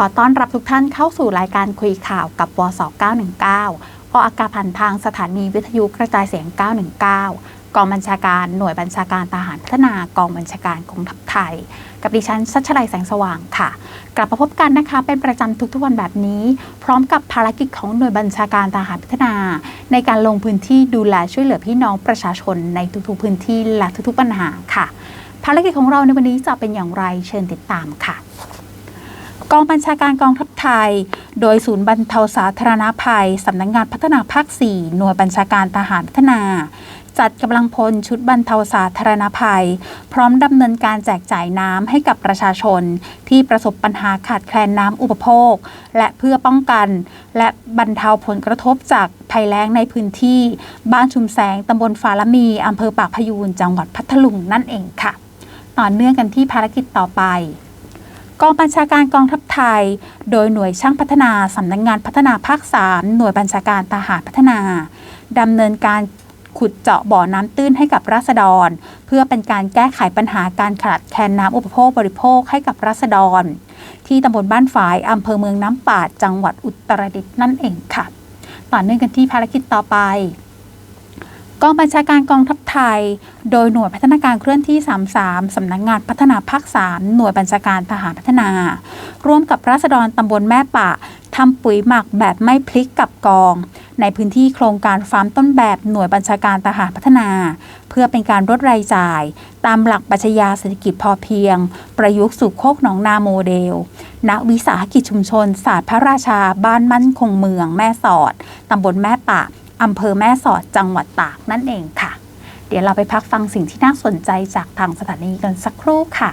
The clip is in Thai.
ขอต้อนรับทุกท่านเข้าสู่รายการคุยข่าวกับวส919 ออกอากาศผ่านทางสถานีวิทยุกระจายเสียง 919 กองบัญชาการหน่วยบัญชาการทหารพัฒนากองบัญชาการกองทัพไทย กับดิฉันชัชลัยแสงสว่างค่ะ กลับมาพบกันนะคะเป็นประจำทุกๆวันแบบนี้ พร้อมกับภารกิจของหน่วยบัญชาการทหารพัฒนา ในการลงพื้นที่ดูแลช่วยเหลือพี่น้องประชาชนในทุกๆพื้นที่และทุกๆปัญหาค่ะ ภารกิจของเราในวันนี้จะเป็นอย่างไรเชิญติดตามค่ะ กองบัญชาการกองทัพไทย โดยศูนย์บรรเทาสาธารณภัย สำนักงงานพัฒนาภาค 4 หน่วยบัญชาการทหารพัฒนา จัดกำลังพลชุดบรรเทาสาธารณภัย พร้อมดำเนินการแจกจ่ายน้ำให้กับประชาชน ที่ประสบปัญหาขาดแคลนน้ำอุปโภค และเพื่อป้องกัน และบรรเทาผลกระทบจากภัยแล้งในพื้นที่ บ้านชุมแสงตำบลฟาละมีอำเภอปากพยูนจังหวัดพัทลุงนั่นเองค่ะ ต่อเนื่องกันที่ภารกิจต่อไป กองบัญชาการกองทัพไทย โดยหน่วยช่างพัฒนาสำนักงงานพัฒนาภาค 3 หน่วยบัญชาการทหารพัฒนาดำเนินการขุดเจาะบ่อน้ำตื้นให้กับราษฎร เพื่อเป็นการแก้ไขปัญหาการขาดแคลนน้ำอุปโภคบริโภคให้กับราษฎร ที่ตำบลบ้านฝายอำเภอเมืองน้ำปาดจังหวัดอุตรดิตถ์นั่นเองค่ะ ต่อเนื่องกันที่ภารกิจต่อไป กองบัญชาการกองทัพไทย โดยหน่วยพัฒนาการเคลื่อนที่ 33 สำนักงานพัฒนาภาค 3 หน่วยบัญชาการทหารพัฒนา ร่วมกับราษฎรตำบลแม่ปะทำปุ๋ยหมักแบบไม่พลิกกับกอง ในพื้นที่โครงการฟาร์มต้นแบบหน่วยบัญชาการทหารพัฒนา เพื่อเป็นการลดรายจ่าย ตามหลักปรัชญาเศรษฐกิจพอเพียง ประยุกต์สู่โคกหนองนาโมเดล ณ วิสาหกิจชุมชน ศาสตร์พระราชา บ้านมั่นคงเมือง แม่สอดตำบลแม่ปะ อำเภอแม่สอดจังหวัดตากนั่นเองค่ะ เดี๋ยวเราไปพักฟังสิ่งที่น่าสนใจจากทางสถานีกันสักครู่ค่ะ